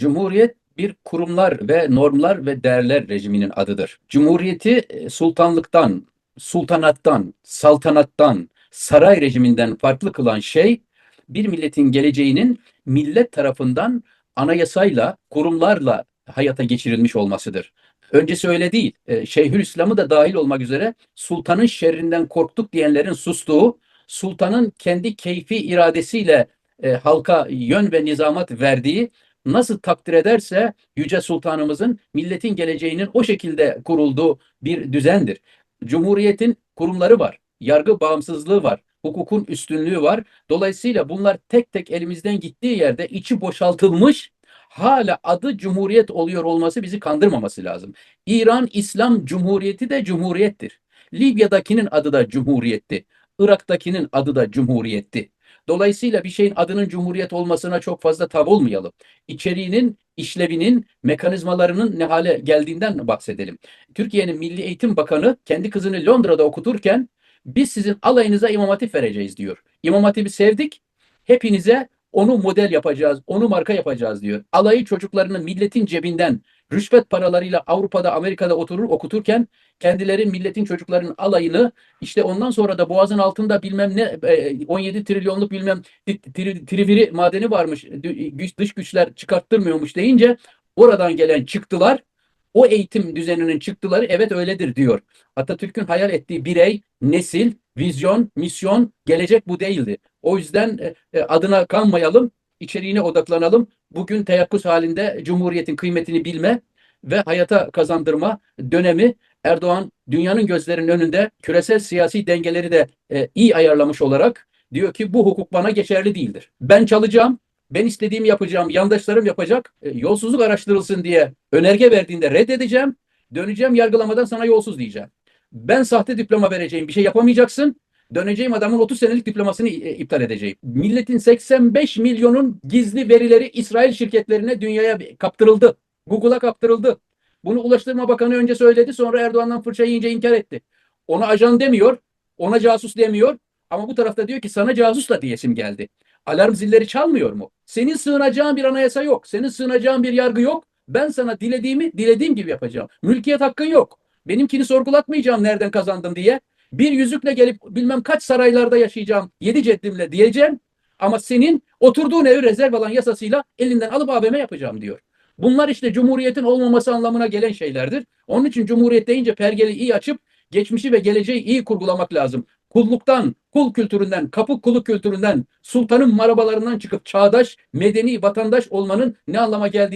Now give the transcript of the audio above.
Cumhuriyet bir kurumlar ve normlar ve değerler rejiminin adıdır. Cumhuriyeti e, sultanlıktan, sultanattan, saltanattan, saray rejiminden farklı kılan şey bir milletin geleceğinin millet tarafından anayasayla, kurumlarla hayata geçirilmiş olmasıdır. Öncesi öyle değil. E, Şeyhülislam'ı da dahil olmak üzere sultanın şerrinden korktuk diyenlerin sustuğu, sultanın kendi keyfi iradesiyle e, halka yön ve nizamat verdiği nasıl takdir ederse Yüce Sultanımızın milletin geleceğinin o şekilde kurulduğu bir düzendir. Cumhuriyetin kurumları var, yargı bağımsızlığı var, hukukun üstünlüğü var. Dolayısıyla bunlar tek tek elimizden gittiği yerde içi boşaltılmış hala adı Cumhuriyet oluyor olması bizi kandırmaması lazım. İran İslam Cumhuriyeti de Cumhuriyettir. Libya'dakinin adı da Cumhuriyetti. Irak'takinin adı da Cumhuriyetti. Dolayısıyla bir şeyin adının Cumhuriyet olmasına çok fazla tav olmayalım. İçeriğinin, işlevinin, mekanizmalarının ne hale geldiğinden bahsedelim. Türkiye'nin Milli Eğitim Bakanı kendi kızını Londra'da okuturken biz sizin alayınıza imam hatip vereceğiz diyor. İmam hatibi sevdik, hepinize onu model yapacağız, onu marka yapacağız diyor. Alayı çocuklarını milletin cebinden rüşvet paralarıyla Avrupa'da, Amerika'da oturur okuturken kendileri milletin çocuklarının alayını işte ondan sonra da boğazın altında bilmem ne 17 trilyonluk bilmem tri, triviri madeni varmış dış güçler çıkarttırmıyormuş deyince oradan gelen çıktılar o eğitim düzeninin çıktıları evet öyledir diyor. Atatürk'ün hayal ettiği birey, nesil, vizyon, misyon, gelecek bu değildi. O yüzden e, adına kanmayalım, içeriğine odaklanalım. Bugün teyakkuz halinde Cumhuriyet'in kıymetini bilme ve hayata kazandırma dönemi Erdoğan dünyanın gözlerinin önünde küresel siyasi dengeleri de e, iyi ayarlamış olarak diyor ki bu hukuk bana geçerli değildir. Ben çalacağım, ben istediğimi yapacağım, yandaşlarım yapacak, e, yolsuzluk araştırılsın diye önerge verdiğinde reddedeceğim, döneceğim yargılamadan sana yolsuz diyeceğim. Ben sahte diploma vereceğim, bir şey yapamayacaksın, döneceğim adamın 30 senelik diplomasını e, iptal edeceğim. Milletin 85 milyonun gizli verileri İsrail şirketlerine dünyaya kaptırıldı. Google'a kaptırıldı. Bunu Ulaştırma Bakanı önce söyledi sonra Erdoğan'dan fırça yiyince inkar etti. Ona ajan demiyor, ona casus demiyor ama bu tarafta diyor ki sana casusla diyesim geldi. Alarm zilleri çalmıyor mu? Senin sığınacağın bir anayasa yok. Senin sığınacağın bir yargı yok. Ben sana dilediğimi dilediğim gibi yapacağım. Mülkiyet hakkın yok. Benimkini sorgulatmayacağım nereden kazandım diye. Bir yüzükle gelip bilmem kaç saraylarda yaşayacağım. Yedi ceddimle diyeceğim. Ama senin oturduğun evi rezerv alan yasasıyla elinden alıp AVM yapacağım diyor. Bunlar işte cumhuriyetin olmaması anlamına gelen şeylerdir. Onun için cumhuriyet deyince pergeli iyi açıp geçmişi ve geleceği iyi kurgulamak lazım. Kulluktan, kul kültüründen, kapı kulu kültüründen, sultanın marabalarından çıkıp çağdaş, medeni vatandaş olmanın ne anlama geldiği